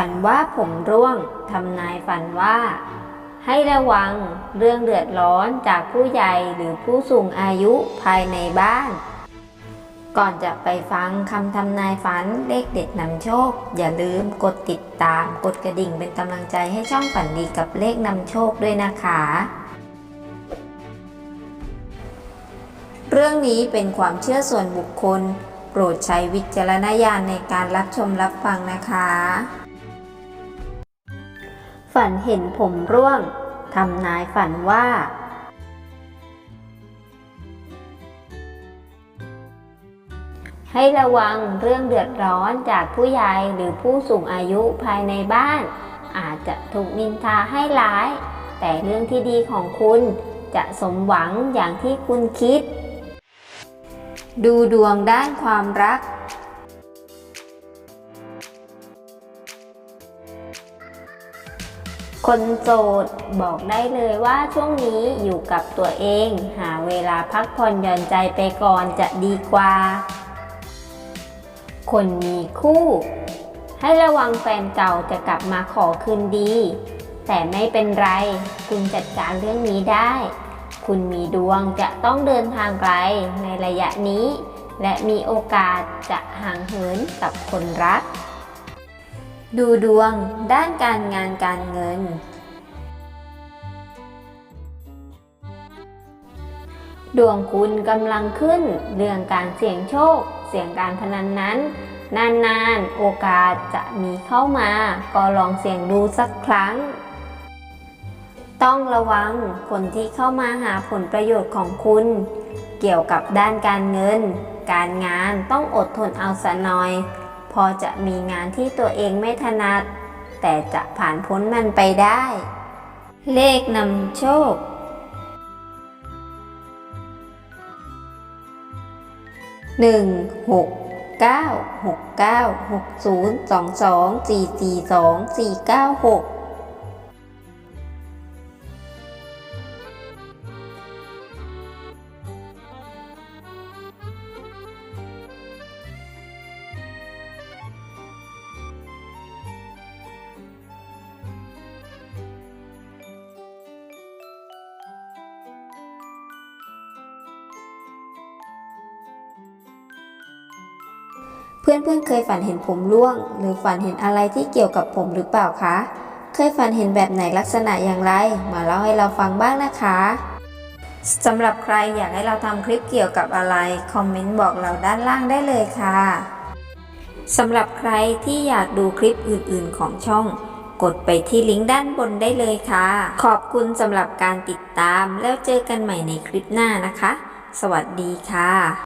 ฝันว่าผมร่วงทำนายฝันว่า ให้ระวังเรื่องเดือดร้อนจากผู้ใหญ่หรือผู้สูงอายุภายในบ้าน ก่อนจะไปฟังคำทำนายฝันเลขเด็ดนำโชค อย่าลืมกดติดตามกดกระดิ่งเป็นกำลังใจให้ช่องฝันดีกับเลขนำโชคด้วยนะคะ เรื่องนี้เป็นความเชื่อส่วนบุคคล โปรดใช้วิจารณญาณในการรับชมรับฟังนะคะ ฝันเห็นผมร่วง ทำนายฝันว่า ให้ระวังเรื่องเดือดร้อนจากผู้ใหญ่หรือผู้สูงอายุภายในบ้าน อาจจะถูกนินทาให้ร้าย แต่เรื่องที่ดีของคุณจะสมหวังอย่างที่คุณคิด ดูดวงด้านความรัก คนโสดบอกได้เลยว่าช่วงนี้อยู่กับตัวเอง หาเวลาพักผ่อนหย่อนใจไปก่อนจะดีกว่า คนมีคู่ ให้ระวังแฟนเก่าจะกลับมาขอคืนดี แต่ไม่เป็นไร คุณจัดการเรื่องนี้ได้ คุณมีดวงจะต้องเดินทางไกลในระยะนี้ และมีโอกาสจะห่างเหินกับคนรัก ดูดวงด้านการงานการเงิน ดวงคุณกำลังขึ้น เรื่องการเสี่ยงโชค เสี่ยงการพนันนั้น นานๆ โอกาสจะมีเข้ามา ก็ลองเสี่ยงดูสักครั้ง ต้องระวังคนที่เข้ามาหาผลประโยชน์ของคุณ เกี่ยวกับด้านการเงิน การงานต้องอดทนเอาสะหน่อย อจะมีงานที่ตัวเองไม่ถนัด แต่จะผ่านพ้นมันไปได้ เลขนำโชค หนึ่งหกเก้าหกเก้าหกศูนย์สองสองสี่สี่สองสี่เก้าหก เพื่อนๆเคยฝันเห็นผมร่วง หรือฝันเห็นอะไรที่เกี่ยวกับผมหรือเปล่าคะ เคยฝันเห็นแบบไหนลักษณะอย่างไร มาเล่าให้เราฟังบ้างนะคะสำหรับใครอยากให้เราทำคลิปเกี่ยวกับอะไร คอมเมนต์บอกเราด้านล่างได้เลยค่ะสำหรับใครที่อยากดูคลิปอื่นๆของช่อง กดไปที่ลิงก์ด้านบนได้เลยค่ะ ขอบคุณสำหรับการติดตามแล้วเจอกันใหม่ในคลิปหน้านะคะ สวัสดีค่ะ